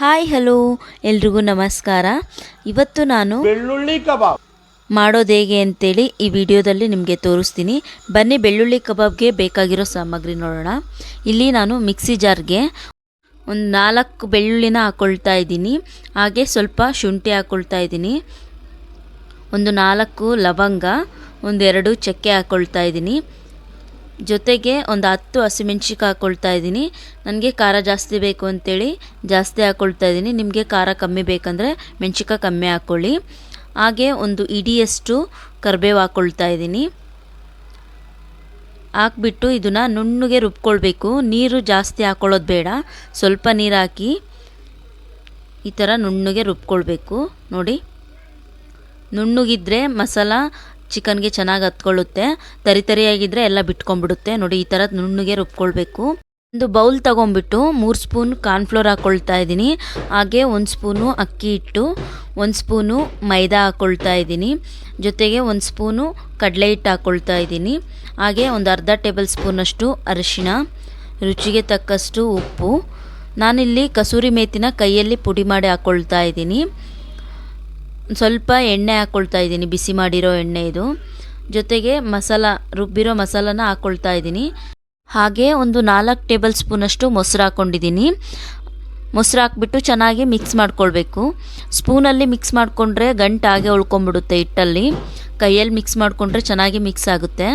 Hi hello. ಎಲ್ರಿಗೂ ನಮಸ್ಕಾರ. ಇವತ್ತು ನಾನು ಬೆಳ್ಳುಳ್ಳಿ ಕಬಾಬ್. ಮಾಡೋದು ಹೇಗೆ ಅಂತೇಳಿ ಈ ವಿಡಿಯೋದಲ್ಲಿ ನಿಮಗೆ ತೋರಿಸ್ತೀನಿ. ಬನ್ನಿ ಬೆಳ್ಳುಳ್ಳಿ ಕಬಾಬ್ಗೆ ಬೇಕಾಗಿರೋ ಸಾಮಗ್ರಿ ನೋಡೋಣ. ಇಲ್ಲಿ ನಾನು ಮಿಕ್ಸಿ ಜಾರ್ಗೆ ಒಂದು ನಾಲ್ಕು ಬೆಳ್ಳುಳ್ಳಿನ ಹಾಕ್ಕೊಳ್ತಾ ಇದ್ದೀನಿ. ಹಾಗೆ ಸ್ವಲ್ಪ ಶುಂಠಿ ಹಾಕ್ಕೊಳ್ತಾ ಇದ್ದೀನಿ. ಒಂದು ನಾಲ್ಕು ಲವಂಗ ಒಂದೆರಡು ಚಕ್ಕೆ ಹಾಕ್ಕೊಳ್ತಾ ಇದ್ದೀನಿ. ಜೊತೆಗೆ ಒಂದು ಹತ್ತು ಹಸಿಮೆಣ್ಸಿಕಾಯಿ ಹಾಕ್ಕೊಳ್ತಾ ಇದ್ದೀನಿ. ನನಗೆ ಖಾರ ಜಾಸ್ತಿ ಬೇಕು ಅಂತೇಳಿ ಜಾಸ್ತಿ ಹಾಕ್ಕೊಳ್ತಾ ಇದ್ದೀನಿ. ನಿಮಗೆ ಖಾರ ಕಮ್ಮಿ ಬೇಕಂದರೆ ಮೆಣ್ಸಿಕಾಯಿ ಕಮ್ಮಿ ಹಾಕ್ಕೊಳ್ಳಿ ಹಾಗೆ ಒಂದು ಇಡಿಯಷ್ಟು ಕರಿಬೇವು ಹಾಕ್ಕೊಳ್ತಾ ಇದ್ದೀನಿ. ಹಾಕ್ಬಿಟ್ಟು ಇದನ್ನು ನುಣ್ಣಗೆ ರುಬ್ಕೊಳ್ಬೇಕು. ನೀರು ಜಾಸ್ತಿ ಹಾಕ್ಕೊಳ್ಳೋದು ಬೇಡ. ಸ್ವಲ್ಪ ನೀರು ಹಾಕಿ ಈ ಥರ ನುಣ್ಣಗೆ ರುಬ್ಕೊಳ್ಬೇಕು. ನೋಡಿ. ನುಣ್ಣಗಿದ್ರೆ ಮಸಾಲ ಚಿಕನ್ಗೆ ಚೆನ್ನಾಗಿ ಹತ್ಕೊಳ್ಳುತ್ತೆ. ತರಿ ತರಿಯಾಗಿದ್ದರೆ ಎಲ್ಲ ಬಿಟ್ಕೊಂಡ್ಬಿಡುತ್ತೆ. ನೋಡಿ, ಈ ಥರ ನುಣ್ಣಗೆ ರುಬ್ಕೊಳ್ಬೇಕು. ಒಂದು ಬೌಲ್ ತಗೊಂಡ್ಬಿಟ್ಟು ಮೂರು ಸ್ಪೂನ್ ಕಾರ್ನ್ಫ್ಲೋರ್ ಹಾಕ್ಕೊಳ್ತಾ ಇದ್ದೀನಿ. ಹಾಗೆ ಒಂದು ಸ್ಪೂನು ಅಕ್ಕಿ ಹಿಟ್ಟು, ಒಂದು ಸ್ಪೂನು ಮೈದಾ ಹಾಕ್ಕೊಳ್ತಾ ಇದ್ದೀನಿ. ಜೊತೆಗೆ ಒಂದು ಸ್ಪೂನು ಕಡಲೆ ಹಿಟ್ಟು ಹಾಕ್ಕೊಳ್ತಾ ಇದ್ದೀನಿ. ಹಾಗೆ ಒಂದು ಅರ್ಧ ಟೇಬಲ್ ಸ್ಪೂನಷ್ಟು ಅರಿಶಿಣ, ರುಚಿಗೆ ತಕ್ಕಷ್ಟು ಉಪ್ಪು. ನಾನಿಲ್ಲಿ ಕಸೂರಿ ಮೇತಿನ ಕೈಯಲ್ಲಿ ಪುಡಿ ಮಾಡಿ ಹಾಕ್ಕೊಳ್ತಾ ಇದ್ದೀನಿ. ಸ್ವಲ್ಪ ಎಣ್ಣೆ ಹಾಕ್ಕೊಳ್ತಾ ಇದ್ದೀನಿ, ಬಿಸಿ ಮಾಡಿರೋ ಎಣ್ಣೆ ಇದು. ಜೊತೆಗೆ ಮಸಾಲ ರುಬ್ಬಿರೋ ಮಸಾಲನ ಹಾಕ್ಕೊಳ್ತಾ ಇದ್ದೀನಿ. ಹಾಗೆ ಒಂದು ನಾಲ್ಕು ಟೇಬಲ್ ಸ್ಪೂನಷ್ಟು ಮೊಸರು ಹಾಕ್ಕೊಂಡಿದ್ದೀನಿ ಮೊಸರು ಹಾಕ್ಬಿಟ್ಟು ಚೆನ್ನಾಗಿ ಮಿಕ್ಸ್ ಮಾಡ್ಕೊಳ್ಬೇಕು. ಸ್ಪೂನಲ್ಲಿ ಮಿಕ್ಸ್ ಮಾಡಿಕೊಂಡ್ರೆ ಗಂಟು ಹಾಗೆ ಉಳ್ಕೊಂಬಿಡುತ್ತೆ ಹಿಟ್ಟಲ್ಲಿ. ಕೈಯಲ್ಲಿ ಮಿಕ್ಸ್ ಮಾಡಿಕೊಂಡ್ರೆ ಚೆನ್ನಾಗಿ ಮಿಕ್ಸ್ ಆಗುತ್ತೆ.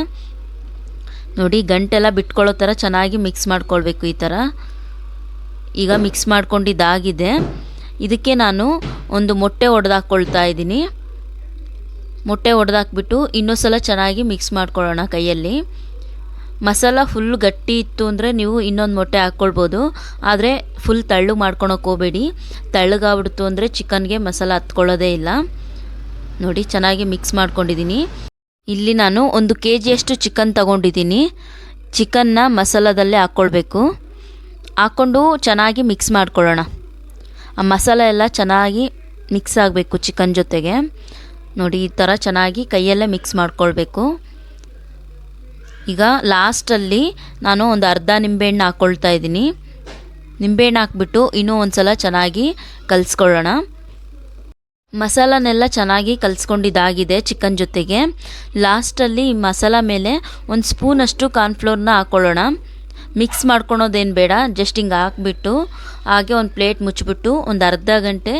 ನೋಡಿ, ಗಂಟೆಲ್ಲ ಬಿಟ್ಕೊಳ್ಳೋ ಥರ ಚೆನ್ನಾಗಿ ಮಿಕ್ಸ್ ಮಾಡ್ಕೊಳ್ಬೇಕು ಈ ಥರ. ಈಗ ಮಿಕ್ಸ್ ಮಾಡ್ಕೊಂಡಿದ್ದಾಗಿದೆ. ಇದಕ್ಕೆ ನಾನು ಒಂದು ಮೊಟ್ಟೆ ಒಡೆದಾಕ್ಕೊಳ್ತಾ ಇದ್ದೀನಿ. ಮೊಟ್ಟೆ ಒಡೆದಾಕ್ಬಿಟ್ಟು ಇನ್ನೊಂದು ಸಲ ಚೆನ್ನಾಗಿ ಮಿಕ್ಸ್ ಮಾಡ್ಕೊಳ್ಳೋಣ ಕೈಯಲ್ಲಿ. ಮಸಾಲ ಫುಲ್ ಗಟ್ಟಿ ಇತ್ತು ಅಂದರೆ ನೀವು ಇನ್ನೊಂದು ಮೊಟ್ಟೆ ಹಾಕ್ಕೊಳ್ಬೋದು. ಆದರೆ ಫುಲ್ ತಳ್ಳು ಮಾಡ್ಕೊಳಕ್ಕೆ ಹೋಗಬೇಡಿ. ತಳ್ಳಗಾಗ್ಬಿಡ್ತು ಅಂದರೆ ಚಿಕನ್ಗೆ ಮಸಾಲ ಹತ್ಕೊಳ್ಳೋದೇ ಇಲ್ಲ. ನೋಡಿ, ಚೆನ್ನಾಗಿ ಮಿಕ್ಸ್ ಮಾಡ್ಕೊಂಡಿದ್ದೀನಿ. ಇಲ್ಲಿ ನಾನು ಒಂದು ಕೆ ಜಿಯಷ್ಟು ಚಿಕನ್ ತಗೊಂಡಿದ್ದೀನಿ. ಚಿಕನ್ನ ಮಸಾಲದಲ್ಲೇ ಹಾಕ್ಕೊಳ್ಬೇಕು. ಹಾಕ್ಕೊಂಡು ಚೆನ್ನಾಗಿ ಮಿಕ್ಸ್ ಮಾಡ್ಕೊಳ್ಳೋಣ. ಮಸಾಲ ಎಲ್ಲ ಚೆನ್ನಾಗಿ ಮಿಕ್ಸ್ ಆಗಬೇಕು ಚಿಕನ್ ಜೊತೆಗೆ. ನೋಡಿ, ಈ ಥರ ಚೆನ್ನಾಗಿ ಕೈಯಲ್ಲೇ ಮಿಕ್ಸ್ ಮಾಡ್ಕೊಳ್ಬೇಕು. ಈಗ ಲಾಸ್ಟಲ್ಲಿ ನಾನು ಒಂದು ಅರ್ಧ ನಿಂಬೆಹಣ್ಣು ಹಾಕ್ಕೊಳ್ತಾ ಇದ್ದೀನಿ. ನಿಂಬೆಹಣ್ಣು ಹಾಕ್ಬಿಟ್ಟು ಇನ್ನೂ ಒಂದು ಸಲ ಚೆನ್ನಾಗಿ ಕಲಿಸ್ಕೊಳ್ಳೋಣ. ಮಸಾಲನೆಲ್ಲ ಚೆನ್ನಾಗಿ ಕಲಿಸ್ಕೊಂಡಿದ್ದಾಗಿದೆ ಚಿಕನ್ ಜೊತೆಗೆ. ಲಾಸ್ಟಲ್ಲಿ ಮಸಾಲ ಮೇಲೆ ಒಂದು ಸ್ಪೂನಷ್ಟು ಕಾರ್ನ್ಫ್ಲೋರ್ನ ಹಾಕ್ಕೊಳ್ಳೋಣ ಮಿಕ್ಸ್ ಮಾಡ್ಕೊಳೋದೇನು ಬೇಡ ಜಸ್ಟ್ ಹಿಂಗೆ ಹಾಕ್ಬಿಟ್ಟು, ಹಾಗೆ ಒಂದು ಪ್ಲೇಟ್ ಮುಚ್ಚಿಬಿಟ್ಟು ಒಂದು ಅರ್ಧ ಗಂಟೆ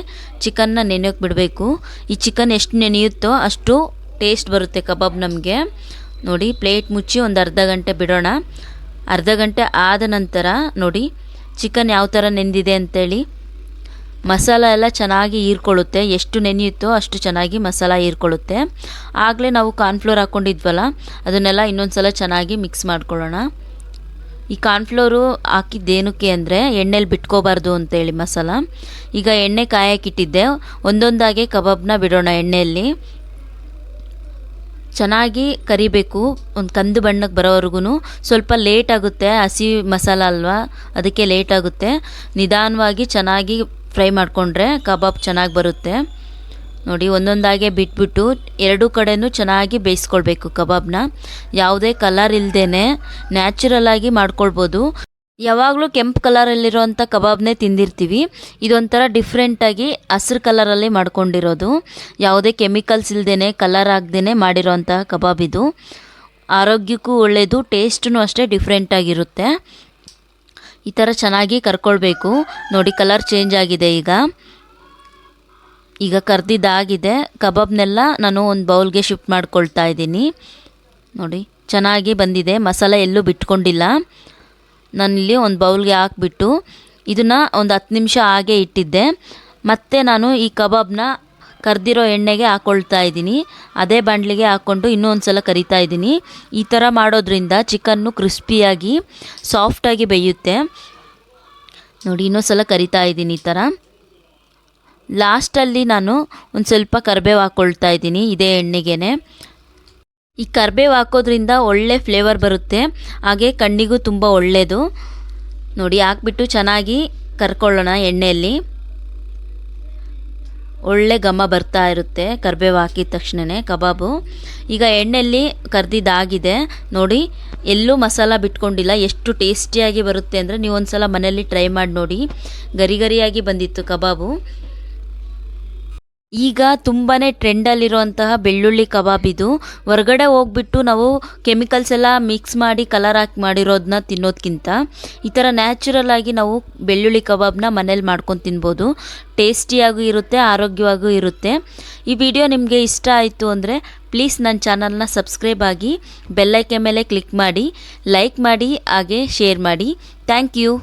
ಚಿಕನ್ನ ನೆನೆಯೋಕೆ ಬಿಡಬೇಕು. ಈ ಚಿಕನ್ ಎಷ್ಟು ನೆನೆಯುತ್ತೋ ಅಷ್ಟು ಟೇಸ್ಟ್ ಬರುತ್ತೆ ಕಬಾಬ್ ನಮಗೆ. ನೋಡಿ ಪ್ಲೇಟ್ ಮುಚ್ಚಿ ಒಂದು ಅರ್ಧ ಗಂಟೆ ಬಿಡೋಣ. ಅರ್ಧ ಗಂಟೆ ಆದ ನಂತರ ನೋಡಿ ಚಿಕನ್ ಯಾವ ಥರ ನೆಂದಿದೆ ಅಂತೇಳಿ. ಮಸಾಲ ಎಲ್ಲ ಚೆನ್ನಾಗಿ ಹೀರ್ಕೊಳ್ಳುತ್ತೆ. ಎಷ್ಟು ನೆನೆಯುತ್ತೋ ಅಷ್ಟು ಚೆನ್ನಾಗಿ ಮಸಾಲ ಹೀರ್ಕೊಳ್ಳುತ್ತೆ. ಆಗಲೇ ನಾವು ಕಾರ್ನ್ಫ್ಲೋರ್ ಹಾಕ್ಕೊಂಡಿದ್ವಲ್ಲ ಅದನ್ನೆಲ್ಲ ಇನ್ನೊಂದು ಸಲ ಚೆನ್ನಾಗಿ ಮಿಕ್ಸ್ ಮಾಡ್ಕೊಳ್ಳೋಣ. ಈ ಕಾರ್ನ್ಫ್ಲೋರು ಹಾಕಿದ್ದೇನಕ್ಕೆ ಅಂದರೆ ಎಣ್ಣೆಲಿ ಬಿಟ್ಕೋಬಾರ್ದು ಅಂತೇಳಿ ಮಸಾಲ. ಈಗ ಎಣ್ಣೆ ಕಾಯಕ್ಕಿಟ್ಟಿದ್ದೆ. ಒಂದೊಂದಾಗೆ ಕಬಾಬ್ನ ಬಿಡೋಣ ಎಣ್ಣೆಯಲ್ಲಿ. ಚೆನ್ನಾಗಿ ಕರಿಬೇಕು. ಒಂದು ಕಂದು ಬಣ್ಣಕ್ಕೆ ಬರೋವರೆಗೂ ಸ್ವಲ್ಪ ಲೇಟ್ ಆಗುತ್ತೆ. ಹಸಿ ಮಸಾಲ ಅಲ್ವಾ? ಅದಕ್ಕೆ ಲೇಟ್ ಆಗುತ್ತೆ. ನಿಧಾನವಾಗಿ ಚೆನ್ನಾಗಿ ಫ್ರೈ ಮಾಡಿಕೊಂಡ್ರೆ ಕಬಾಬ್ ಚೆನ್ನಾಗಿ ಬರುತ್ತೆ. ನೋಡಿ, ಒಂದೊಂದಾಗೆ ಬಿಟ್ಬಿಟ್ಟು ಎರಡೂ ಕಡೆನೂ ಚೆನ್ನಾಗಿ ಬೇಯಿಸ್ಕೊಳ್ಬೇಕು ಕಬಾಬ್ನ. ಯಾವುದೇ ಕಲರ್ ಇಲ್ಲದೇ ನ್ಯಾಚುರಲಾಗಿ ಮಾಡ್ಕೊಳ್ಬೋದು. ಯಾವಾಗಲೂ ಕೆಂಪು ಕಲರಲ್ಲಿರೋವಂಥ ಕಬಾಬ್ನೇ ತಿಂದಿರ್ತೀವಿ. ಇದೊಂಥರ ಡಿಫ್ರೆಂಟಾಗಿ ಹಸಿರು ಕಲರಲ್ಲಿ ಮಾಡ್ಕೊಂಡಿರೋದು. ಯಾವುದೇ ಕೆಮಿಕಲ್ಸ್ ಇಲ್ಲದೇ ಕಲರ್ ಆಗದೇ ಮಾಡಿರೋವಂಥ ಕಬಾಬ್ ಇದು. ಆರೋಗ್ಯಕ್ಕೂ ಒಳ್ಳೆಯದು ಟೇಸ್ಟೂ ಅಷ್ಟೇ ಡಿಫ್ರೆಂಟಾಗಿರುತ್ತೆ ಈ ಥರ ಚೆನ್ನಾಗಿ ಕರ್ಕೊಳ್ಬೇಕು. ನೋಡಿ ಕಲರ್ ಚೇಂಜ್ ಆಗಿದೆ ಈಗ. ಈಗ ಕರ್ದಿದ್ದಾಗಿದೆ. ಕಬಾಬ್ನೆಲ್ಲ ನಾನು ಒಂದು ಬೌಲ್ಗೆ ಶಿಫ್ಟ್ ಮಾಡ್ಕೊಳ್ತಾ ಇದ್ದೀನಿ. ನೋಡಿ, ಚೆನ್ನಾಗಿ ಬಂದಿದೆ. ಮಸಾಲ ಎಲ್ಲೂ ಬಿಟ್ಕೊಂಡಿಲ್ಲ. ನಾನಿಲ್ಲಿ ಒಂದು ಬೌಲ್ಗೆ ಹಾಕ್ಬಿಟ್ಟು ಇದನ್ನು ಒಂದು ಹತ್ತು ನಿಮಿಷ ಹಾಗೆ ಇಟ್ಟಿದ್ದೆ. ಮತ್ತು ನಾನು ಈ ಕಬಾಬ್ನ ಕರೆದಿರೋ ಎಣ್ಣೆಗೆ ಹಾಕ್ಕೊಳ್ತಾ ಇದ್ದೀನಿ. ಅದೇ ಬಾಣಲಿಗೆ ಹಾಕ್ಕೊಂಡು ಇನ್ನೂ ಒಂದು ಸಲ ಕರಿತಾ ಇದ್ದೀನಿ. ಈ ಥರ ಮಾಡೋದ್ರಿಂದ ಚಿಕನ್ನು ಕ್ರಿಸ್ಪಿಯಾಗಿ, ಸಾಫ್ಟಾಗಿ ಬೇಯುತ್ತೆ. ನೋಡಿ ಇನ್ನೊಂದು ಸಲ ಕರಿತಾ ಇದ್ದೀನಿ ಈ ಥರ ಲಾಸ್ಟಲ್ಲಿ ನಾನು ಒಂದು ಸ್ವಲ್ಪ ಕರ್ಬೇವು ಹಾಕ್ಕೊಳ್ತಾ ಇದ್ದೀನಿ, ಇದೇ ಎಣ್ಣೆಗೆ ಈ ಕರ್ಬೇವು ಹಾಕೋದ್ರಿಂದ ಒಳ್ಳೆ ಫ್ಲೇವರ್ ಬರುತ್ತೆ, ಹಾಗೆ ಕಣ್ಣಿಗೂ ತುಂಬ ಒಳ್ಳೆಯದು ನೋಡಿ, ಹಾಕ್ಬಿಟ್ಟು ಚೆನ್ನಾಗಿ ಕರ್ಕೊಳ್ಳೋಣ ಎಣ್ಣೆಯಲ್ಲಿ. ಒಳ್ಳೆ ಘಮ ಬರ್ತಾ ಇರುತ್ತೆ ಕರಿಬೇವು ಹಾಕಿದ ತಕ್ಷಣವೇ ಕಬಾಬು. ಈಗ ಎಣ್ಣೆಯಲ್ಲಿ ಕರ್ದಿದ್ದಾಗಿದೆ, ನೋಡಿ, ಎಲ್ಲೂ ಮಸಾಲ ಬಿಟ್ಕೊಂಡಿಲ್ಲ, ಎಷ್ಟು ಟೇಸ್ಟಿಯಾಗಿ ಬರುತ್ತೆ ಅಂದರೆ ನೀವು ಒಂದು ಸಲ ಮನೆಯಲ್ಲಿ ಟ್ರೈ ಮಾಡಿ ನೋಡಿ. ಗರಿ ಗರಿಯಾಗಿ ಬಂದಿತ್ತು ಕಬಾಬು. ಈಗ ತುಂಬಾ ಟ್ರೆಂಡಲ್ಲಿರುವಂತಹ ಬೆಳ್ಳುಳ್ಳಿ ಕಬಾಬ್ ಇದು. ಹೊರಗಡೆ ಹೋಗ್ಬಿಟ್ಟು ನಾವು ಕೆಮಿಕಲ್ಸ್ ಎಲ್ಲ ಮಿಕ್ಸ್ ಮಾಡಿ, ಕಲರ್ ಹಾಕಿ ಮಾಡಿರೋದನ್ನ ತಿನ್ನೋದಕ್ಕಿಂತ ಈ ಥರ ನ್ಯಾಚುರಲ್ ಆಗಿ ನಾವು ಬೆಳ್ಳುಳ್ಳಿ ಕಬಾಬ್ನ ಮನೇಲಿ ಮಾಡ್ಕೊಂಡು ತಿನ್ಬೋದು. ಟೇಸ್ಟಿಯಾಗೂ ಇರುತ್ತೆ, ಆರೋಗ್ಯವಾಗೂ ಇರುತ್ತೆ. ಈ ವಿಡಿಯೋ ನಿಮಗೆ ಇಷ್ಟ ಆಯಿತು ಅಂದರೆ ಪ್ಲೀಸ್ ನನ್ನ ಚಾನಲ್ನ ಸಬ್ಸ್ಕ್ರೈಬ್ ಆಗಿ ಬೆಲ್ಲೈಕೆ ಮೇಲೆ ಕ್ಲಿಕ್ ಮಾಡಿ, ಲೈಕ್ ಮಾಡಿ, ಹಾಗೆ ಶೇರ್ ಮಾಡಿ. Thank you.